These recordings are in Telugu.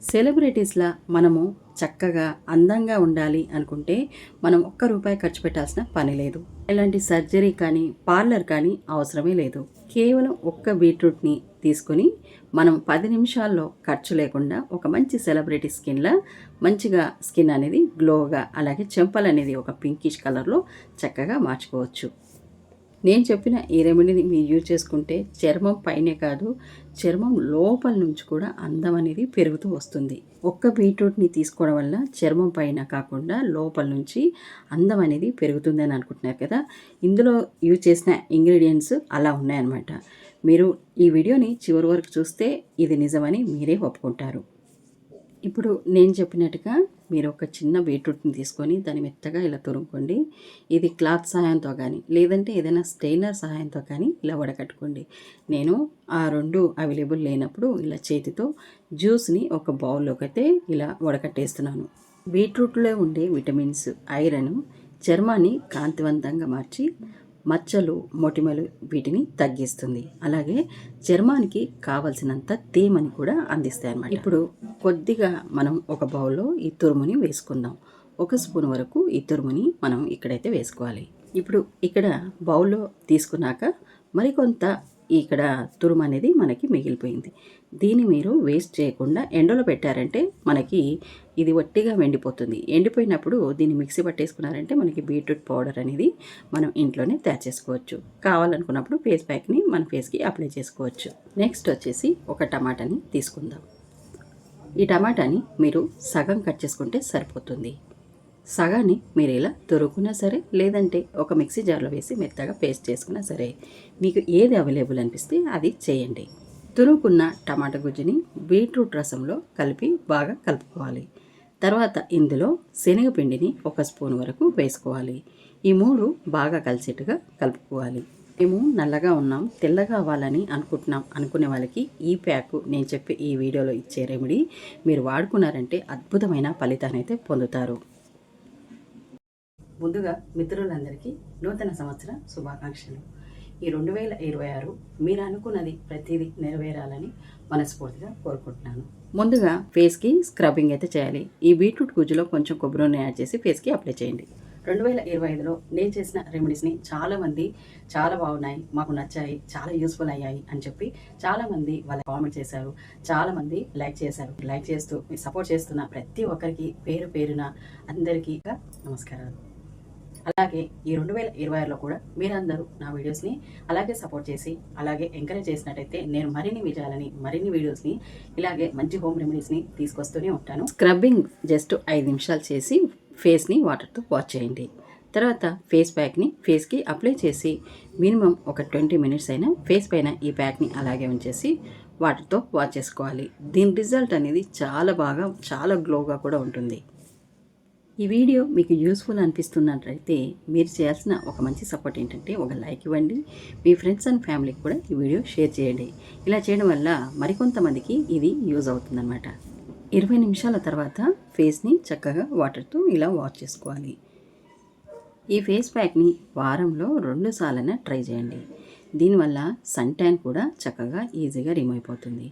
సెలబ్రిటీస్లా మనము చక్కగా అందంగా ఉండాలి అనుకుంటే మనం ఒక్క రూపాయి ఖర్చు పెట్టాల్సిన పని లేదు. ఎలాంటి సర్జరీ కానీ పార్లర్ కానీ అవసరమే లేదు. కేవలం ఒక్క బీట్రూట్ని తీసుకొని మనం పది నిమిషాల్లో ఖర్చు లేకుండా ఒక మంచి సెలబ్రిటీ స్కిన్లా మంచిగా స్కిన్ అనేది గ్లోగా అలాగే చెంపలు అనేది ఒక పింకిష్ కలర్లో చక్కగా మార్చుకోవచ్చు. నేను చెప్పిన ఈ రెమెడీని మీరు యూజ్ చేసుకుంటే చర్మం పైనే కాదు చర్మం లోపల నుంచి కూడా అందం అనేది పెరుగుతూ వస్తుంది. ఒక్క బీట్రూట్ని తీసుకోవడం వల్ల చర్మం పైన కాకుండా లోపల నుంచి అందం అనేది పెరుగుతుందని అనుకుంటున్నారు కదా? ఇందులో యూజ్ చేసిన ఇంగ్రీడియంట్స్ అలా ఉన్నాయన్నమాట. మీరు ఈ వీడియోని చివరి వరకు చూస్తే ఇది నిజమని మీరే ఒప్పుకుంటారు. ఇప్పుడు నేను చెప్పినట్టుగా మీరు ఒక చిన్న బీట్రూట్ని తీసుకొని దాన్ని మెత్తగా ఇలా తురుముకోండి. ఇది క్లాత్ సహాయంతో కానీ లేదంటే ఏదైనా స్టెయినర్ సహాయంతో కానీ ఇలా వడకట్టుకోండి. నేను ఆ రెండు అవైలబుల్ లేనప్పుడు ఇలా చేతితో జ్యూస్ని ఒక బౌల్లోకి అయితే ఇలా వడకట్టేస్తున్నాను. బీట్రూట్లో ఉండే విటమిన్స్ ఐరన్ చర్మాన్ని కాంతివంతంగా మార్చి మచ్చలు మొటిమలు వీటిని తగ్గిస్తుంది. అలాగే చర్మానికి కావలసినంత తేమని కూడా అందిస్తాయి అన్నమాట ఇప్పుడు కొద్దిగా మనం ఒక బౌల్లో ఈ తురుముని వేసుకుందాం. ఒక స్పూన్ వరకు ఈ తురుముని మనం ఇక్కడైతే వేసుకోవాలి. ఇప్పుడు ఇక్కడ బౌల్లో తీసుకున్నాక మరికొంత ఇక్కడ తురుము అనేది మనకి మిగిలిపోయింది. దీన్ని మీరు వేస్ట్ చేయకుండా ఎండలో పెట్టారంటే మనకి ఇది వట్టిగా వెండిపోతుంది. ఎండిపోయినప్పుడు దీన్ని మిక్సీ పట్టేసుకున్నారంటే మనకి బీట్రూట్ పౌడర్ అనేది మనం ఇంట్లోనే తయారు చేసుకోవచ్చు. కావాలనుకున్నప్పుడు ఫేస్ ప్యాక్ని మన ఫేస్కి అప్లై చేసుకోవచ్చు. నెక్స్ట్ వచ్చేసి ఒక టమాటాని తీసుకుందాం. ఈ టమాటాని మీరు సగం కట్ చేసుకుంటే సరిపోతుంది. సగాన్ని మీరు ఇలా దొరుకున్నా సరే లేదంటే ఒక మిక్సీ జార్లో వేసి మెత్తగా పేస్ట్ చేసుకున్నా సరే మీకు ఏది అవైలబుల్ అనిపిస్తే అది చేయండి. తురుకున్న టమాటా గుజ్జుని బీట్రూట్ రసంలో కలిపి బాగా కలుపుకోవాలి. తర్వాత ఇందులో శనగపిండిని ఒక స్పూన్ వరకు వేసుకోవాలి. ఈ మూడు బాగా కలిసేట్టుగా కలుపుకోవాలి. మేము నల్లగా ఉన్నాం తెల్లగా అవ్వాలని అనుకుంటున్నాం అనుకునే వాళ్ళకి ఈ ప్యాక్ నేను చెప్పే ఈ వీడియోలో ఇచ్చే రెమెడీ మీరు వాడుకున్నారంటే అద్భుతమైన ఫలితాన్ని అయితే పొందుతారు. ముందుగా మిత్రులందరికీ నూతన సంవత్సర శుభాకాంక్షలు. ఈ రెండు వేల ఇరవై ఆరు మీరు అనుకున్నది ప్రతిదీ నెరవేరాలని మనస్ఫూర్తిగా కోరుకుంటున్నాను. ముందుగా ఫేస్కి స్క్రబ్బింగ్ అయితే చేయాలి. ఈ బీట్రూట్ గుజ్జులో కొంచెం కొబ్బరి నూనె యాడ్ చేసి ఫేస్కి అప్లై చేయండి. రెండు వేల ఇరవై ఐదులో నేను చేసిన రెమెడీస్ని చాలామంది చాలా బాగున్నాయి మాకు నచ్చాయి చాలా యూస్ఫుల్ అయ్యాయి అని చెప్పి చాలామంది వాళ్ళ కామెంట్ చేశారు. చాలామంది లైక్ చేశారు. లైక్ చేస్తూ మీరు సపోర్ట్ చేస్తున్న ప్రతి ఒక్కరికి పేరు పేరున అందరికీ నమస్కారాలు. అలాగే ఈ రెండు వేల ఇరవై ఆరులో కూడా మీరందరూ నా వీడియోస్ని అలాగే సపోర్ట్ చేసి అలాగే ఎంకరేజ్ చేసినట్టయితే నేను మరిన్ని విజయాలని మరిన్ని వీడియోస్ని ఇలాగే మంచి హోమ్ రెమెడీస్ని తీసుకొస్తూనే ఉంటాను. స్క్రబ్బింగ్ జస్ట్ ఐదు నిమిషాలు చేసి ఫేస్ని వాటర్తో వాష్ చేయండి. తర్వాత ఫేస్ ప్యాక్ని ఫేస్కి అప్లై చేసి మినిమం ఒక ట్వంటీ మినిట్స్ అయినా ఫేస్ పైన ఈ ప్యాక్ని అలాగే ఉంచేసి వాటర్తో వాష్ చేసుకోవాలి. దీని రిజల్ట్ అనేది చాలా బాగా చాలా గ్లోగా కూడా ఉంటుంది. ఈ వీడియో మీకు యూస్ఫుల్ అనిపిస్తున్నట్లయితే మీరు చేయాల్సిన ఒక మంచి సపోర్ట్ ఏంటంటే ఒక లైక్ ఇవ్వండి. మీ ఫ్రెండ్స్ అండ్ ఫ్యామిలీకి కూడా ఈ వీడియో షేర్ చేయండి. ఇలా చేయడం వల్ల మరికొంతమందికి ఇది యూజ్ అవుతుందన్నమాట. ఇరవై నిమిషాల తర్వాత ఫేస్ని చక్కగా వాటర్తో ఇలా వాష్ చేసుకోవాలి. ఈ ఫేస్ ప్యాక్ని వారంలో రెండు సార్లైనా ట్రై చేయండి. దీనివల్ల సన్ ట్యాన్ కూడా చక్కగా ఈజీగా రిమూవ్ అయిపోతుంది.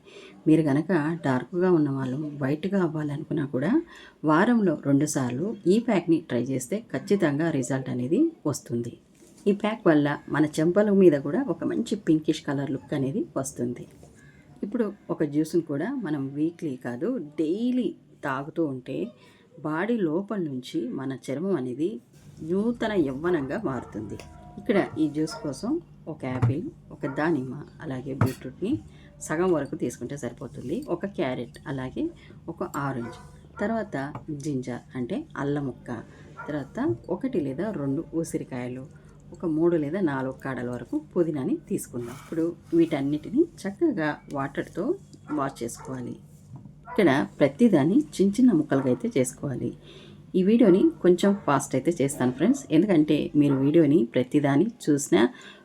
మీరు కనుక డార్క్గా ఉన్న వాళ్ళు వైట్గా అవ్వాలనుకున్నా కూడా వారంలో రెండుసార్లు ఈ ప్యాక్ని ట్రై చేస్తే ఖచ్చితంగా రిజల్ట్ అనేది వస్తుంది. ఈ ప్యాక్ వల్ల మన చెంపల మీద కూడా ఒక మంచి పింకిష్ కలర్ లుక్ అనేది వస్తుంది. ఇప్పుడు ఒక జ్యూస్ని కూడా మనం వీక్లీ కాదు డైలీ తాగుతూ ఉంటే బాడీ లోపల నుంచి మన చర్మం అనేది నూతన యవ్వనంగా మారుతుంది. ఇక్కడ ఈ జ్యూస్ కోసం ఒక యాపిల్ ఒక దానిమ్మ అలాగే బీట్రూట్ని సగం వరకు తీసుకుంటే సరిపోతుంది. ఒక క్యారెట్ అలాగే ఒక ఆరెంజ్. తర్వాత జింజర్ అంటే అల్లం ముక్క. తర్వాత ఒకటి లేదా రెండు ఉసిరికాయలు ఒక మూడు లేదా నాలుగు కాడల వరకు పుదీనాని తీసుకుందాం. ఇప్పుడు వీటన్నిటిని చక్కగా వాటర్తో వాష్ చేసుకోవాలి. ఇక్కడ ప్రతిదాన్ని చిన్న చిన్న ముక్కలుగా అయితే చేసుకోవాలి. ఈ వీడియోని కొంచెం ఫాస్ట్ అయితే చేస్తాను ఫ్రెండ్స్. ఎందుకంటే మీరు వీడియోని ప్రతిదాన్ని చూసినా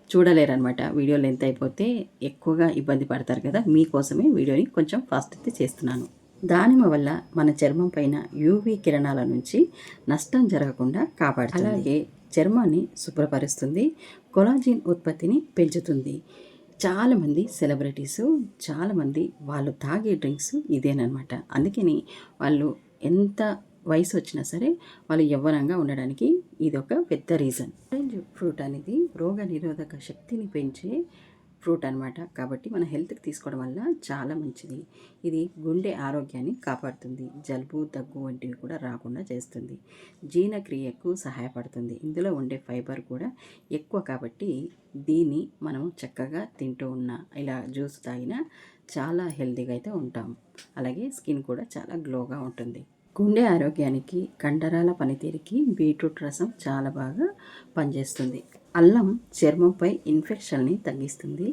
చూడలేరనమాట వీడియో లెంత్ అయిపోతే ఎక్కువగా ఇబ్బంది పడతారు కదా మీకోసమే వీడియోని కొంచెం ఫాస్ట్ అయితే చేస్తున్నాను. దానిమ వల్ల మన చర్మం పైన యూవీ కిరణాల నుంచి నష్టం జరగకుండా కాపాడుతుంది. అలాగే. చర్మాన్ని శుభ్రపరుస్తుంది కొలాజిన్ ఉత్పత్తిని పెంచుతుంది. చాలామంది సెలబ్రిటీస్ చాలామంది వాళ్ళు తాగే డ్రింక్స్ ఇదేనమాట అందుకని వాళ్ళు ఎంత వయసు వచ్చినా సరే వాళ్ళు యవ్వనంగా ఉండడానికి ఇది ఒక పెద్ద రీజన్. ఆరెంజ్ ఫ్రూట్ అనేది రోగ నిరోధక శక్తిని పెంచే ఫ్రూట్ అన్నమాట. కాబట్టి మన హెల్త్కి తీసుకోవడం వల్ల చాలా మంచిది. ఇది గుండె ఆరోగ్యాన్ని కాపాడుతుంది. జలుబు దగ్గు వంటివి కూడా రాకుండా చేస్తుంది. జీర్ణక్రియకు సహాయపడుతుంది. ఇందులో ఉండే ఫైబర్ కూడా ఎక్కువ కాబట్టి దీన్ని మనం చక్కగా తింటూ ఉన్న ఇలా జ్యూస్ తాగినా చాలా హెల్తీగా అయితే ఉంటాం. అలాగే స్కిన్ కూడా చాలా గ్లోగా ఉంటుంది. గుండె ఆరోగ్యానికి కండరాల పనితీరుకి బీట్రూట్ రసం చాలా బాగా పనిచేస్తుంది. అల్లం చర్మంపై ఇన్ఫెక్షన్ని తగ్గిస్తుంది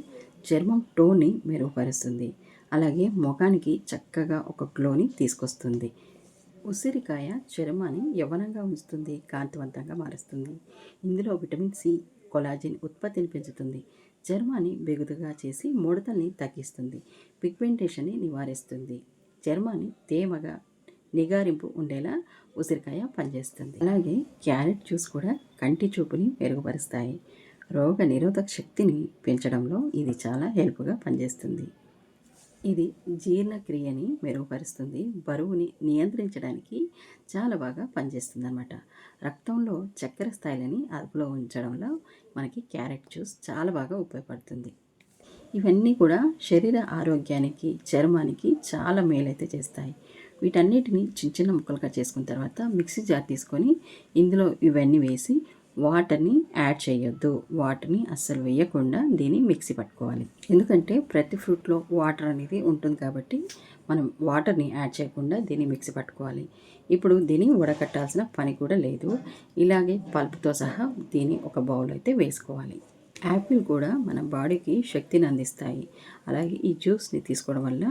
చర్మం టోన్ని మెరుగుపరుస్తుంది. అలాగే ముఖానికి చక్కగా ఒక గ్లోని తీసుకొస్తుంది. ఉసిరికాయ చర్మాన్ని యవ్వనంగా ఉంచుతుంది కాంతివంతంగా మారుస్తుంది. ఇందులో విటమిన్ సి కొలాజిన్ ఉత్పత్తిని పెంచుతుంది. చర్మాన్ని బెగుదుగా చేసి ముడతల్ని తగ్గిస్తుంది పిగ్మెంటేషన్ని నివారిస్తుంది. చర్మాన్ని తేమగా నిగారింపు ఉండేలా ఉసిరికాయ పనిచేస్తుంది. అలాగే క్యారెట్ జ్యూస్ కూడా కంటి చూపుని మెరుగుపరుస్తాయి. రోగ నిరోధక శక్తిని పెంచడంలో ఇది చాలా హెల్ప్గా పనిచేస్తుంది. ఇది జీర్ణక్రియని మెరుగుపరుస్తుంది. బరువుని నియంత్రించడానికి చాలా బాగా పనిచేస్తుంది అనమాట రక్తంలో చక్కెర స్థాయిలని అదుపులో ఉంచడంలో మనకి క్యారెట్ జ్యూస్ చాలా బాగా ఉపయోగపడుతుంది. ఇవన్నీ కూడా శరీర ఆరోగ్యానికి చర్మానికి చాలా మేలైతే చేస్తాయి. వీటన్నిటిని చిన్న చిన్న ముక్కలుగా చేసుకున్న తర్వాత మిక్సీ జార్ తీసుకొని ఇందులో ఇవన్నీ వేసి వాటర్ని యాడ్ చేయొద్దు. వాటర్ని అస్సలు వేయకుండా దీన్ని మిక్సీ పట్టుకోవాలి. ఎందుకంటే ప్రతి ఫ్రూట్లో వాటర్ అనేది ఉంటుంది కాబట్టి మనం వాటర్ని యాడ్ చేయకుండా దీన్ని మిక్సీ పట్టుకోవాలి. ఇప్పుడు దీన్ని ఉడకట్టాల్సిన పని కూడా లేదు. ఇలాగే పల్పుతో సహా దీన్ని ఒక బౌల్ అయితే వేసుకోవాలి. యాపిల్ కూడా మన బాడీకి శక్తిని అందిస్తాయి. అలాగే ఈ జ్యూస్ని తీసుకోవడం వల్ల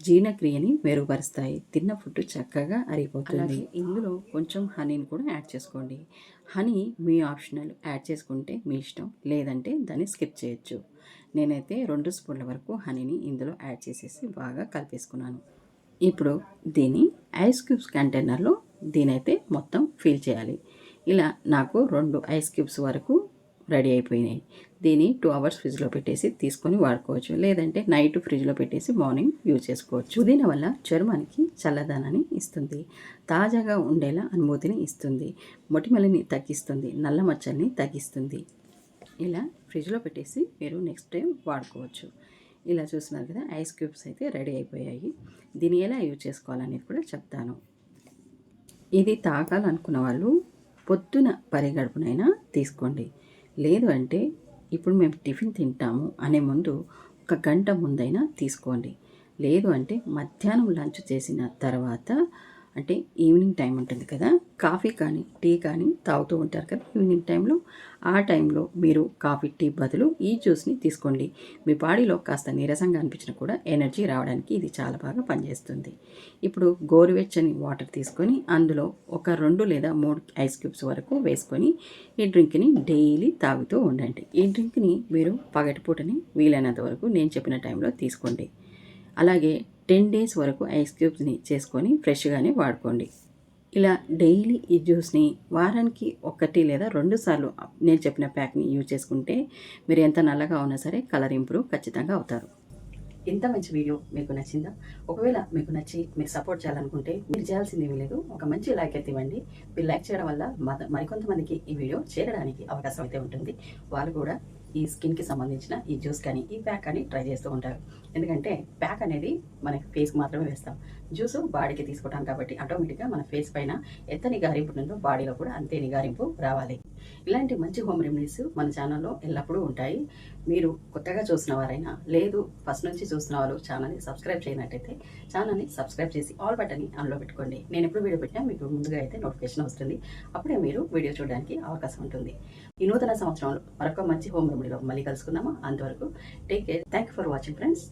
జీర్ణక్రియని మెరుగుపరుస్తాయి. తిన్న ఫుడ్ చక్కగా అరిగిపోతుంది. ఇందులో కొంచెం హనీని కూడా యాడ్ చేసుకోండి. హనీ మీ ఆప్షనల్ యాడ్ చేసుకుంటే మీ ఇష్టం. లేదంటే దాన్ని స్కిప్ చేయొచ్చు. నేనైతే రెండు స్పూన్ల వరకు హనీని ఇందులో యాడ్ చేసేసి బాగా కలిపేసుకున్నాను. ఇప్పుడు దీన్ని ఐస్ క్యూబ్స్ కంటైనర్లో దీనైతే మొత్తం ఫిల్ చేయాలి. ఇలా నాకు రెండు ఐస్ క్యూబ్స్ వరకు రెడీ అయిపోయినాయి. దీన్ని టూ అవర్స్ ఫ్రిడ్జ్లో పెట్టేసి తీసుకొని వాడుకోవచ్చు. లేదంటే నైట్ ఫ్రిడ్జ్లో పెట్టేసి మార్నింగ్ యూజ్ చేసుకోవచ్చు. దీని వల్ల చర్మానికి చల్లదనాన్ని ఇస్తుంది. తాజాగా ఉండేలా అనుభూతిని ఇస్తుంది. మొటిమలని తగ్గిస్తుంది. నల్ల మచ్చల్ని తగ్గిస్తుంది. ఇలా ఫ్రిడ్జ్లో పెట్టేసి మీరు నెక్స్ట్ టైం వాడుకోవచ్చు. ఇలా చూస్తున్నారు కదా ఐస్ క్యూబ్స్ అయితే రెడీ అయిపోయాయి. దీన్ని ఎలా యూజ్ చేసుకోవాలనేది కూడా చెప్తాను. ఇది తాగాలనుకున్న వాళ్ళు పొద్దున పరిగడుపునైనా తీసుకోండి. లేదు అంటే ఇప్పుడు మేము టిఫిన్ తింటాము అనే ముందు ఒక గంట ముందైనా తీసుకోండి. లేదు అంటే మధ్యాహ్నం లంచ్ చేసిన తర్వాత అంటే ఈవినింగ్ టైం ఉంటుంది కదా. కాఫీ కానీ టీ కానీ తాగుతూ ఉంటారు కదా. ఈవినింగ్ టైంలో ఆ టైంలో మీరు కాఫీ టీ బదులు ఈ జ్యూస్ని తీసుకోండి. మీ బాడీలో కాస్త నీరసంగా అనిపించినా కూడా ఎనర్జీ రావడానికి ఇది చాలా బాగా పనిచేస్తుంది. ఇప్పుడు గోరువెచ్చని వాటర్ తీసుకొని అందులో ఒక రెండు లేదా మూడు ఐస్ క్యూబ్స్ వరకు వేసుకొని ఈ డ్రింక్ని డైలీ తాగుతూ ఉండండి. ఈ డ్రింక్ని మీరు పగటిపూటని వీలైనంత వరకు నేను చెప్పిన టైంలో తీసుకోండి. అలాగే టెన్ డేస్ వరకు ఐస్ క్యూబ్స్ని చేసుకొని ఫ్రెష్గానే వాడుకోండి. ఇలా డైలీ ఈ జ్యూస్ని వారానికి ఒకటి లేదా రెండు సార్లు నేను చెప్పిన ప్యాక్ని యూజ్ చేసుకుంటే మీరు ఎంత నల్లగా ఉన్నా సరే కలర్ ఇంప్రూవ్ ఖచ్చితంగా అవుతారు. ఇంత మంచి వీడియో మీకు నచ్చిందా? ఒకవేళ మీకు నచ్చి మీరు సపోర్ట్ చేయాలనుకుంటే మీరు చేయాల్సింది ఏమీ లేదు. ఒక మంచి లైక్ అయితే ఇవ్వండి. మీరు లైక్ చేయడం వల్ల మరికొంతమందికి ఈ వీడియో చేరడానికి అవకాశం అయితే ఉంటుంది. వాళ్ళు కూడా ఈ స్కిన్కి సంబంధించిన ఈ జ్యూస్ కానీ ఈ ప్యాక్ కానీ ట్రై చేస్తూ ఉంటారు. ఎందుకంటే ప్యాక్ అనేది మనకి ఫేస్కి మాత్రమే వేస్తాం. జ్యూస్ బాడీకి తీసుకుంటాం కాబట్టి ఆటోమేటిక్గా మన ఫేస్ పైన ఎంత నిగారింపు ఉంటుందో బాడీలో కూడా అంతే నిగారింపు రావాలి. ఇలాంటి మంచి హోమ్ రెమెడీస్ మన ఛానల్లో ఎల్లప్పుడూ ఉంటాయి. మీరు కొత్తగా చూసిన వారైనా లేదు ఫస్ట్ నుంచి చూసిన వాళ్ళు ఛానల్ని సబ్స్క్రైబ్ చేయనట్టయితే ఛానల్ని సబ్స్క్రైబ్ చేసి ఆల్ బటన్ని ఆన్లో పెట్టుకోండి. నేను ఎప్పుడు వీడియో పెట్టినా మీకు ముందుగా అయితే నోటిఫికేషన్ వస్తుంది. అప్పుడే మీరు వీడియో చూడడానికి అవకాశం ఉంటుంది. ఈ నూతన సంవత్సరంలో మరొక మంచి హోమ్ రెమెడీలో మళ్ళీ కలుసుకుందామా? అంతవరకు take care thank for watching friends